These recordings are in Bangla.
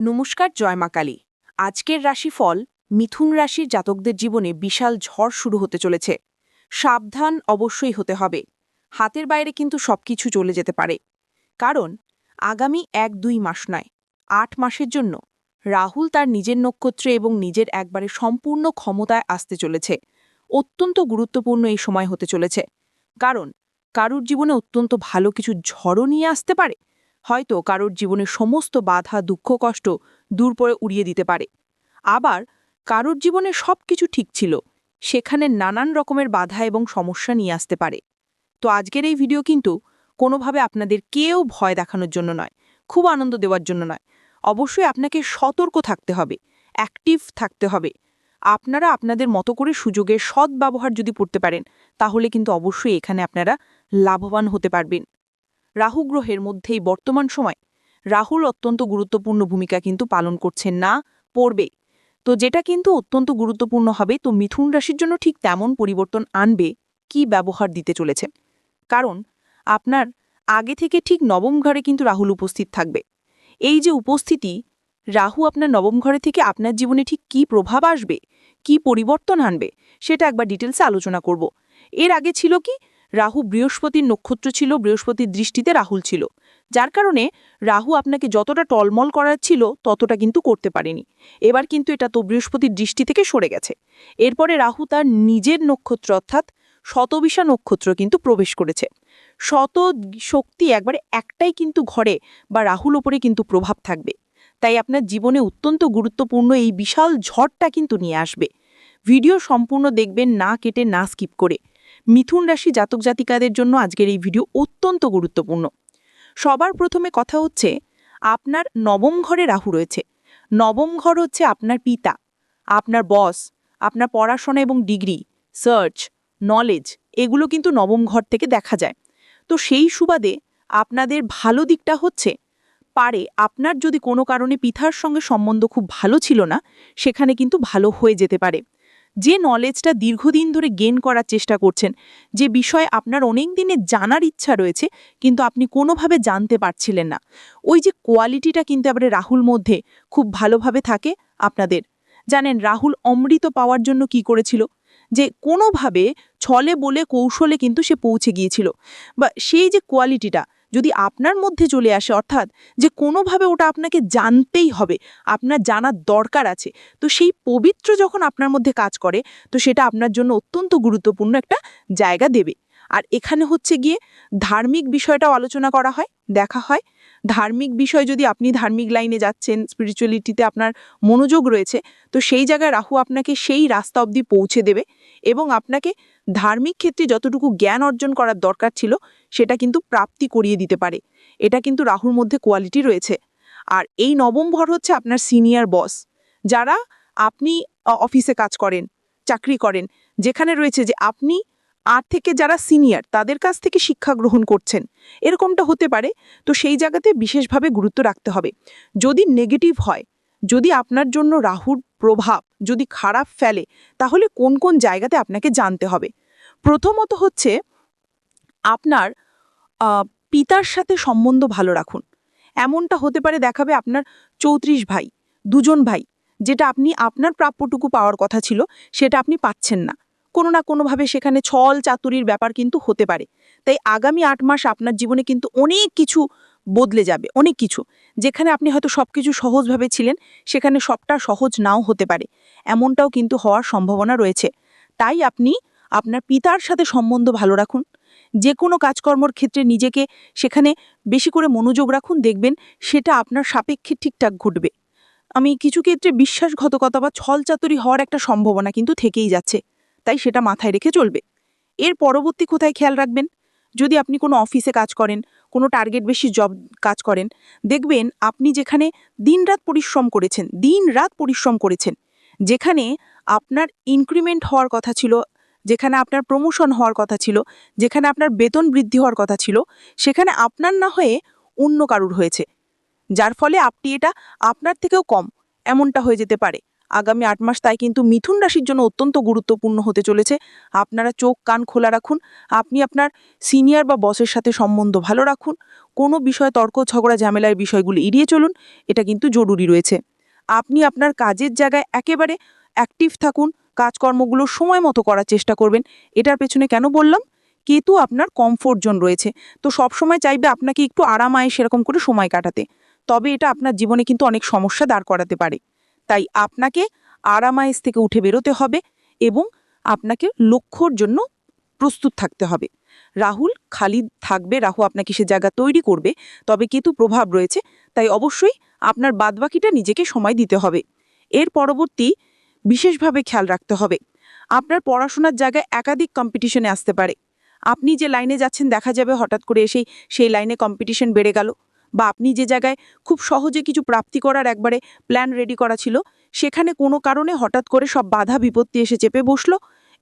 নমস্কার, জয় মা কালী। আজকের রাশিফল মিথুন রাশির জাতকদের জীবনে বিশাল ঝড় শুরু হতে চলেছে। সাবধান অবশ্যই হতে হবে। হাতের বাইরে কিন্তু সবকিছু চলে যেতে পারে। কারণ আগামী এক দুই মাস নয়, আট মাসের জন্য রাহুল তার নিজের নক্ষত্রে এবং নিজের একবারে সম্পূর্ণ ক্ষমতায় আসতে চলেছে। অত্যন্ত গুরুত্বপূর্ণ এই সময় হতে চলেছে। কারণ কারুর জীবনে অত্যন্ত ভালো কিছু ঝড়ও নিয়ে আসতে পারে হয়তো কারোর জীবনের সমস্ত বাধা, দুঃখ, কষ্ট দূর করে উড়িয়ে দিতে পারে। আবার কারোর জীবনে সব কিছু ঠিক ছিল, সেখানে নানান রকমের বাধা এবং সমস্যা নিয়ে আসতে পারে। তো আজকের এই ভিডিও কিন্তু কোনোভাবে আপনাদের কেউ ভয় দেখানোর জন্য নয়, খুব আনন্দ দেওয়ার জন্য নয়। অবশ্যই আপনাকে সতর্ক থাকতে হবে, অ্যাক্টিভ থাকতে হবে। আপনারা আপনাদের মতো করে সুযোগের সদ্ব্যবহার যদি করতে পারেন, তাহলে কিন্তু অবশ্যই এখানে আপনারা লাভবান হতে পারবেন। রাহু গ্রহের মধ্যেই বর্তমান সময় রাহুল অত্যন্ত গুরুত্বপূর্ণ ভূমিকা কিন্তু পালন করছেন না, পড়বে। তো যেটা কিন্তু অত্যন্ত গুরুত্বপূর্ণ হবে, তো মিথুন রাশির জন্য ঠিক তেমন পরিবর্তন আনবে কি ব্যবহার দিতে চলেছে? কারণ আপনার আগে থেকে ঠিক নবম ঘরে কিন্তু রাহুল উপস্থিত থাকবে। এই যে উপস্থিতি, রাহু আপনার নবম ঘরে থেকে আপনার জীবনে ঠিক কি প্রভাব আসবে, কি পরিবর্তন আনবে, সেটা একবার ডিটেলসে আলোচনা করব। এর আগে ছিল কি রাহু বৃহস্পতির নক্ষত্র ছিল, বৃহস্পতির দৃষ্টিতে রাহুল ছিল। যার কারণে রাহু আপনাকে যতটা টলমল করার ছিল ততটা কিন্তু করতে পারেনি। এবার কিন্তু এটা তো বৃহস্পতির দৃষ্টি থেকে সরে গেছে। এরপরে রাহু তার নিজের নক্ষত্র অর্থাৎ শতবিশা নক্ষত্র কিন্তু প্রবেশ করেছে। শত শক্তি একবারে একটাই কিন্তু ঘরে বা রাহুল ওপরে কিন্তু প্রভাব থাকবে। তাই আপনার জীবনে অত্যন্ত গুরুত্বপূর্ণ এই বিশাল ঝড়টা কিন্তু নিয়ে আসবে। ভিডিও সম্পূর্ণ দেখবেন, না কেটে, না স্কিপ করে। মিথুন রাশি জাতক জাতিকাদের জন্য আজকের এই ভিডিও অত্যন্ত গুরুত্বপূর্ণ। সবার প্রথমে কথা হচ্ছে, আপনার নবম ঘরে রাহু রয়েছে। নবম ঘর হচ্ছে আপনার পিতা, আপনার বস, আপনার পড়াশোনা এবং ডিগ্রি, সার্চ, নলেজ, এগুলো কিন্তু নবম ঘর থেকে দেখা যায়। তো সেই সুবাদে আপনাদের ভালো দিকটা হচ্ছে, পারে আপনার যদি কোনো কারণে পিতার সঙ্গে সম্বন্ধ খুব ভালো ছিল না, সেখানে কিন্তু ভালো হয়ে যেতে পারে। যে নলেজটা দীর্ঘদিন ধরে গেন করার চেষ্টা করছেন, যে বিষয়ে আপনার অনেক দিনে জানার ইচ্ছা রয়েছে, কিন্তু আপনি কোনোভাবে জানতে পারছিলেন না। ওই যে কোয়ালিটিটা কিন্তু এবারে রাহুল মধ্যে খুব ভালোভাবে থাকে আপনাদের। জানেন, রাহুল অমৃত পাওয়ার জন্য কি করেছিল? যে কোনোভাবে ছলে বলে কৌশলে কিন্তু সে পৌঁছে গিয়েছিল। বা সেই যে কোয়ালিটিটা যদি আপনার মধ্যে চলে আসে, অর্থাৎ যে কোনোভাবে ওটা আপনাকে জানতেই হবে, আপনার জানার দরকার আছে, তো সেই পবিত্র যখন আপনার মধ্যে কাজ করে, তো সেটা আপনার জন্য অত্যন্ত গুরুত্বপূর্ণ একটা জায়গা দেবে। আর এখানে হচ্ছে গিয়ে ধার্মিক বিষয়টাও আলোচনা করা হয়, দেখা হয়। ধার্মিক বিষয় যদি আপনি ধার্মিক লাইনে যাচ্ছেন স্পিরিচুয়ালিটিতে আপনার মনোযোগ রয়েছে, তো সেই জায়গায় রাহু আপনাকে সেই রাস্তা অবধি পৌঁছে দেবে এবং আপনাকে ধার্মিক ক্ষেত্রে যতটুকু জ্ঞান অর্জন করার দরকার ছিল, সেটা কিন্তু প্রাপ্তি করিয়ে দিতে পারে। এটা কিন্তু রাহুর মধ্যে কোয়ালিটি রয়েছে। আর এই নবম ভর হচ্ছে আপনার সিনিয়র বস যারা আপনি অফিসে কাজ করেন, চাকরি করেন, যেখানে রয়েছে যে আপনি আর থেকে যারা সিনিয়র, তাদের কাছ থেকে শিক্ষা গ্রহণ করছেন। এরকমটা হতে পারে, তো সেই জায়গাতে বিশেষভাবে গুরুত্ব রাখতে হবে। যদি নেগেটিভ হয়, যদি আপনার জন্য রাহুর প্রভাব যদি খারাপ ফেলে, তাহলে কোন কোন জায়গাতে আপনাকে জানতে হবে? প্রথমত হচ্ছে, আপনার পিতার সাথে সম্বন্ধ ভালো রাখুন। এমনটা হতে পারে দেখাবে আপনার চৌত্রিশ ভাই, দুজন ভাই, যেটা আপনি, আপনার প্রাপ্যটুকু পাওয়ার কথা ছিল, সেটা আপনি পাচ্ছেন না। কোনো না কোনোভাবে সেখানে ছল চাতুরির ব্যাপার কিন্তু হতে পারে। তাই আগামী আট মাস আপনার জীবনে কিন্তু অনেক কিছু বদলে যাবে, অনেক কিছু। যেখানে আপনি হয়তো সব কিছু সহজভাবে ছিলেন, সেখানে সবটা সহজ নাও হতে পারে। এমনটাও কিন্তু হওয়ার সম্ভাবনা রয়েছে। তাই আপনি আপনার পিতার সাথে সম্বন্ধ ভালো রাখুন। যে কোনো কাজকর্মর ক্ষেত্রে নিজেকে সেখানে বেশি করে মনোযোগ রাখুন, দেখবেন সেটা আপনার সাপেক্ষে ঠিকঠাক ঘটবে। আমি কিছু ক্ষেত্রে বিশ্বাসঘাতকতা বা ছলচাতুরি হওয়ার একটা সম্ভাবনা কিন্তু থেকেই যাচ্ছে। তাই সেটা মাথায় রেখে চলবে। এর পরবর্তী কোথায় খেয়াল রাখবেন? যদি আপনি কোনো অফিসে কাজ করেন, কোনো টার্গেট বেশি জব কাজ করেন, দেখবেন আপনি যেখানে দিনরাত পরিশ্রম করেছেন দিন রাত পরিশ্রম করেছেন, যেখানে আপনার ইনক্রিমেন্ট হওয়ার কথা ছিল, যেখানে আপনার প্রমোশন হওয়ার কথা ছিল, যেখানে আপনার বেতন বৃদ্ধি হওয়ার কথা ছিল, সেখানে আপনার না হয়ে অন্য কারুর হয়েছে। যার ফলে আপনি এটা আপনার থেকেও কম, এমনটা হয়ে যেতে পারে। আগামী আট মাস তাই কিন্তু মিথুন রাশির জন্য অত্যন্ত গুরুত্বপূর্ণ হতে চলেছে। আপনারা চোখ কান খোলা রাখুন। আপনি আপনার সিনিয়র বা বসের সাথে সম্বন্ধ ভালো রাখুন। কোনো বিষয়ে তর্ক, ঝগড়া ঝামেলার বিষয়গুলো এড়িয়ে চলুন। এটা কিন্তু জরুরি রয়েছে। আপনি আপনার কাজের জায়গায় একেবারে অ্যাক্টিভ থাকুন। কাজকর্মগুলো সময় মতো করার চেষ্টা করবেন। এটার পেছনে কেন বললাম? কেতু আপনার কমফোর্ট জোন রয়েছে। তো সবসময় চাইবে আপনাকে একটু আরামায় সেরকম করে সময় কাটাতে। তবে এটা আপনার জীবনে কিন্তু অনেক সমস্যা দাঁড় করাতে পারে। তাই আপনাকে আরামায়েস থেকে উঠে বেরোতে হবে এবং আপনাকে লক্ষ্যর জন্য প্রস্তুত থাকতে হবে। রাহুল খালি থাকবে, রাহু আপনাকে সে জায়গা তৈরি করবে, তবে কেতু প্রভাব রয়েছে, তাই অবশ্যই আপনার বাদবাকিটা নিজেকে সময় দিতে হবে। এর পরবর্তী বিশেষভাবে খেয়াল রাখতে হবে। আপনার পড়াশোনার জায়গায় একাধিক কম্পিটিশনে আসতে পারে। আপনি যে লাইনে যাচ্ছেন, দেখা যাবে হঠাৎ করে এসেই সেই লাইনে কম্পিটিশন বেড়ে গেল। বা আপনি যে জায়গায় খুব সহজে কিছু প্রাপ্তি করার একবারে প্ল্যান রেডি করা ছিল, সেখানে কোনো কারণে হঠাৎ করে সব বাধা বিপত্তি এসে চেপে বসল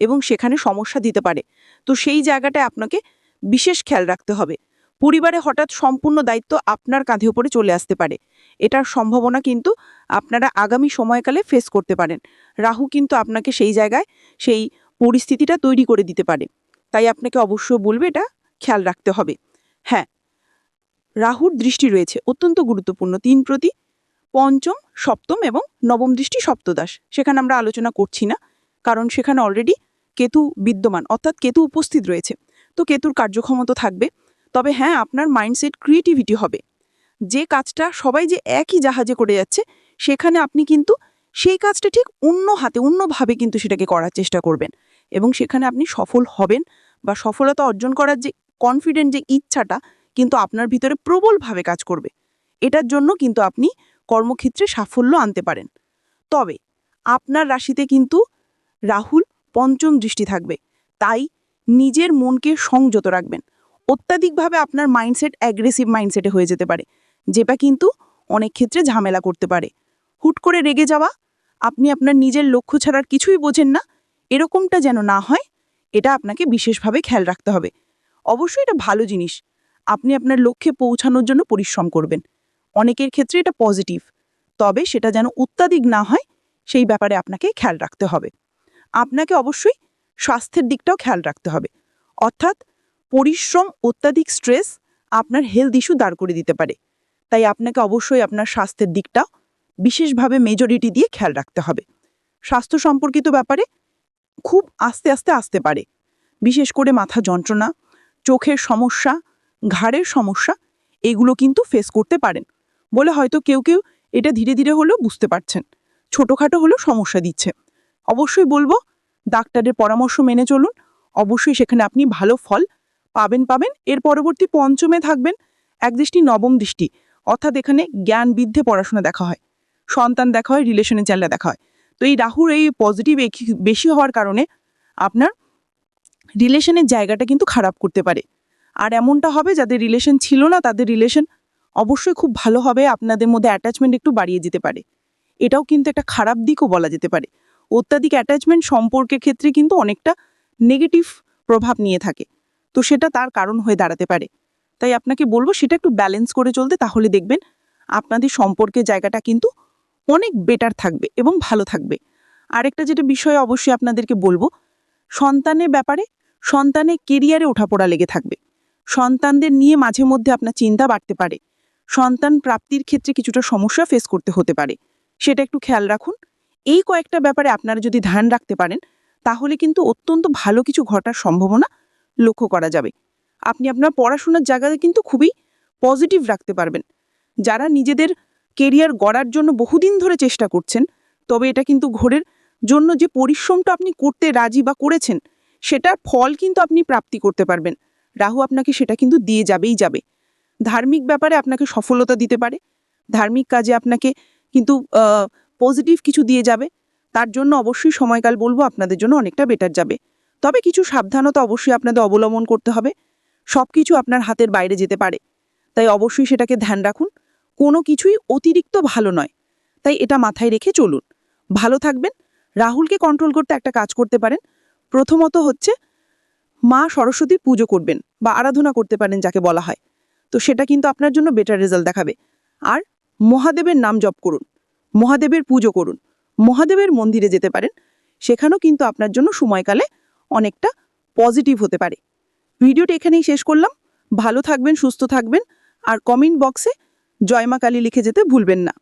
এবং সেখানে সমস্যা দিতে পারে। তো সেই জায়গাটায় আপনাকে বিশেষ খেয়াল রাখতে হবে। পরিবারে হঠাৎ সম্পূর্ণ দায়িত্ব আপনার কাঁধে উপরে চলে আসতে পারে। এটার সম্ভাবনা কিন্তু আপনারা আগামী সময়কালে ফেস করতে পারেন। রাহু কিন্তু আপনাকে সেই জায়গায় সেই পরিস্থিতিটা তৈরি করে দিতে পারে। তাই আপনাকে অবশ্যই বলবে এটা খেয়াল রাখতে হবে। হ্যাঁ রাহুর দৃষ্টি রয়েছে অত্যন্ত গুরুত্বপূর্ণ। তিন প্রতি পঞ্চম, সপ্তম এবং নবম দৃষ্টি সপ্তদাস সেখানে আমরা আলোচনা করছি না, কারণ সেখানে অলরেডি কেতু বিদ্যমান, অর্থাৎ কেতু উপস্থিত রয়েছে। তো কেতুর কার্যক্ষমতা থাকবে। তবে হ্যাঁ আপনার মাইন্ডসেট ক্রিয়েটিভিটি হবে। যে কাজটা সবাই যে একই জাহাজে করে যাচ্ছে, সেখানে আপনি কিন্তু সেই কাজটা ঠিক অন্য হাতে, অন্যভাবে কিন্তু সেটাকে করার চেষ্টা করবেন। এবং সেখানে আপনি সফল হবেন বা সফলতা অর্জন করার যে কনফিডেন্ট যে ইচ্ছাটা কিন্তু আপনার ভিতরে প্রবলভাবে কাজ করবে। এটার জন্য কিন্তু আপনি কর্মক্ষেত্রে সাফল্য আনতে পারেন। তবে আপনার রাশিতে কিন্তু রাহুল পঞ্চম দৃষ্টি থাকবে। তাই নিজের মনকে সংযত রাখবেন। অত্যাধিকভাবে আপনার মাইন্ডসেট অ্যাগ্রেসিভ মাইন্ডসেটে হয়ে যেতে পারে, যেটা কিন্তু অনেক ক্ষেত্রে ঝামেলা করতে পারে। হুট করে রেগে যাওয়া, আপনি আপনার নিজের লক্ষ্য ছাড়ার কিছুই বোঝেন না, এরকমটা যেন না হয়, এটা আপনাকে বিশেষভাবে খেয়াল রাখতে হবে। অবশ্যই এটা ভালো জিনিস। আপনি আপনার লক্ষ্যে পৌঁছানোর জন্য পরিশ্রম করবেন। অনেকের ক্ষেত্রে এটা পজিটিভ তবে সেটা যেন অত্যাধিক না হয়, সেই ব্যাপারে আপনাকে খেয়াল রাখতে হবে। আপনাকে অবশ্যই স্বাস্থ্যের দিকটাও খেয়াল রাখতে হবে। অর্থাৎ পরিশ্রম, অত্যাধিক স্ট্রেস আপনার হেলথ ইস্যু দাঁড় করে দিতে পারে। তাই আপনাকে অবশ্যই আপনার স্বাস্থ্যের দিকটা বিশেষভাবে মেজরিটি দিয়ে খেয়াল রাখতে হবে। স্বাস্থ্য সম্পর্কিত ব্যাপারে খুব আস্তে আস্তে আসতে পারে। বিশেষ করে মাথা যন্ত্রণা, চোখের সমস্যা ঘাড়ের সমস্যা, এগুলো কিন্তু ফেস করতে পারেন। বলে হয়তো কেউ কেউ এটা ধীরে ধীরে হলেও বুঝতে পারছেন। ছোটোখাটো হলেও সমস্যা দিচ্ছে। অবশ্যই বলব, ডাক্তারের পরামর্শ মেনে চলুন। অবশ্যই সেখানে আপনি ভালো ফল পাবেন পাবেন। এর পরবর্তী পঞ্চমে থাকবেন এক দৃষ্টি, নবম দৃষ্টি। অর্থাৎ এখানে জ্ঞান বৃদ্ধে পড়াশোনা দেখা হয়। সন্তান দেখা হয় রিলেশনের চাল্লা দেখা হয়। তো এই রাহুর এই পজিটিভ বেশি হওয়ার কারণে আপনার রিলেশনের জায়গাটা কিন্তু খারাপ করতে পারে। আর এমনটা হবে, যাদের রিলেশন ছিল না, তাদের রিলেশন অবশ্যই খুব ভালো হবে, আপনাদের মধ্যে অ্যাটাচমেন্ট একটু বাড়িয়ে যেতে পারে। এটাও কিন্তু একটা খারাপ দিকও বলা যেতে পারে। অত্যাধিক অ্যাটাচমেন্ট সম্পর্কের ক্ষেত্রে কিন্তু অনেকটা নেগেটিভ প্রভাব নিয়ে থাকে। তো সেটা তার কারণ হয়ে দাঁড়াতে পারে। তাই আপনাকে বলব, সেটা একটু ব্যালেন্স করে চলতে, তাহলে দেখবেন আপনাদের সম্পর্কের জায়গাটা কিন্তু অনেক বেটার থাকবে এবং ভালো থাকবে। আরেকটা যেটা বিষয় অবশ্যই আপনাদেরকে বলব, সন্তানের ব্যাপারে সন্তানের কেরিয়ারে ওঠাপড়া লেগে থাকবে। সন্তানদের নিয়ে মাঝে মধ্যে আপনার চিন্তা বাড়তে পারে। সন্তান প্রাপ্তির ক্ষেত্রে কিছুটা সমস্যা ফেস করতে হতে পারে। সেটা একটু খেয়াল রাখুন। এই কয়েকটা ব্যাপারে আপনারা যদি ধ্যান রাখতে পারেন, তাহলে কিন্তু অত্যন্ত ভালো কিছু ঘটার সম্ভাবনা লক্ষ্য করা যাবে। আপনি আপনার পড়াশোনার জায়গাতে কিন্তু খুবই পজিটিভ রাখতে পারবেন। যারা নিজেদের কেরিয়ার গড়ার জন্য বহুদিন ধরে চেষ্টা করছেন, তবে এটা কিন্তু ঘোরের জন্য যে পরিশ্রমটা আপনি করতে রাজি বা করেছেন, সেটার ফল কিন্তু আপনি প্রাপ্তি করতে পারবেন। রাহু আপনাকে সেটা কিন্তু দিয়ে যাবেই যাবে। ধার্মিক ব্যাপারে আপনাকে সফলতা দিতে পারে। ধার্মিক কাজে আপনাকে কিন্তু পজিটিভ কিছু দিয়ে যাবে। তার জন্য অবশ্যই সময়কাল বলব আপনাদের জন্য অনেকটা বেটার যাবে। তবে কিছু সাবধানতা অবশ্যই আপনাদের অবলম্বন করতে হবে। সব কিছু আপনার হাতের বাইরে যেতে পারে। তাই অবশ্যই সেটাকে ধ্যান রাখুন। কোনো কিছুই অতিরিক্ত ভালো নয়। তাই এটা মাথায় রেখে চলুন। ভালো থাকবেন। রাহুলকে কন্ট্রোল করতে একটা কাজ করতে পারেন। প্রথমত হচ্ছে মা সরস্বতীর পুজো করবেন। বা আরাধনা করতে পারেন যাকে বলা হয়। তো সেটা কিন্তু আপনার জন্য বেটার রেজাল্ট দেখাবে। আর মহাদেবের নাম জপ করুন, মহাদেবের পুজো করুন, মহাদেবের মন্দিরে যেতে পারেন, সেখানেও কিন্তু আপনার জন্য সময়কালে অনেকটা পজিটিভ হতে পারে। ভিডিওটা এখানেই শেষ করলাম। ভালো থাকবেন, সুস্থ থাকবেন, আর কমেন্ট বক্সে জয়মা কালী লিখে যেতে ভুলবেন না।